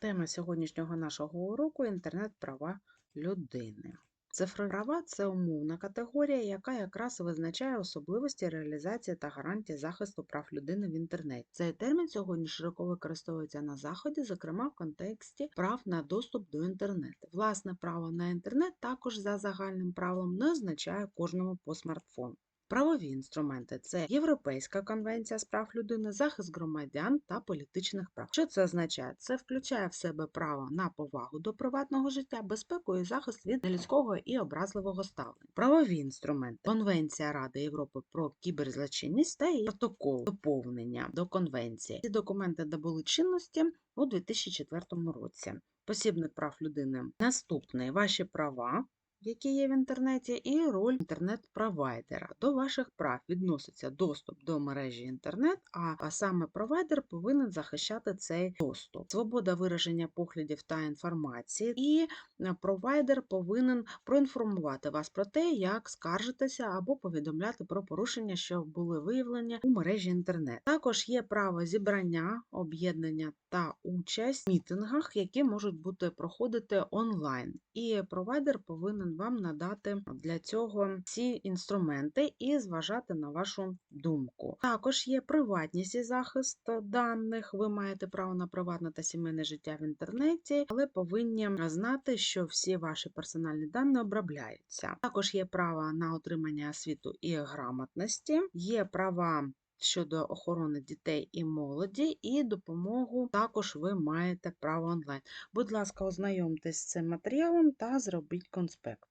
Тема сьогоднішнього нашого уроку інтернет-права людини. Цифрові права це умовна категорія, яка якраз визначає особливості реалізації та гарантії захисту прав людини в інтернеті. Цей термін сьогодні широко використовується на заході, зокрема в контексті прав на доступ до інтернету. Власне право на інтернет також за загальним правилом не означає кожному по смартфону. Правові інструменти це Європейська конвенція з прав людини, захист громадян та політичних прав. Що це означає? Це включає в себе право на повагу до приватного життя, безпеку і захист від нелюдського і образливого ставлення. Правові інструменти Конвенція Ради Європи про кіберзлочинність та її протокол доповнення до конвенції. Ці документи добули чинності у 2004 році. Посібник прав людини. Наступний ваші права які є в інтернеті, і роль інтернет-провайдера. До ваших прав відноситься доступ до мережі інтернет, а, саме провайдер повинен захищати цей доступ. Свобода вираження поглядів та інформації, і е, провайдер повинен проінформувати вас про те, як скаржитися або повідомляти про порушення, що були виявлені у мережі інтернет. Також є право зібрання, об'єднання та участь в мітингах, які можуть бути проходити онлайн. І провайдер повинен вам надати для цього всі інструменти і зважати на вашу думку. Також є приватність і захист даних. Ви маєте право на приватне та сімейне життя в інтернеті, але повинні знати, що всі ваші персональні дані обробляються. Також є право на отримання освіту і грамотності, є права щодо охорони дітей і молоді, і допомогу також ви маєте право онлайн. Будь ласка, ознайомтесь з цим матеріалом та зробіть конспект.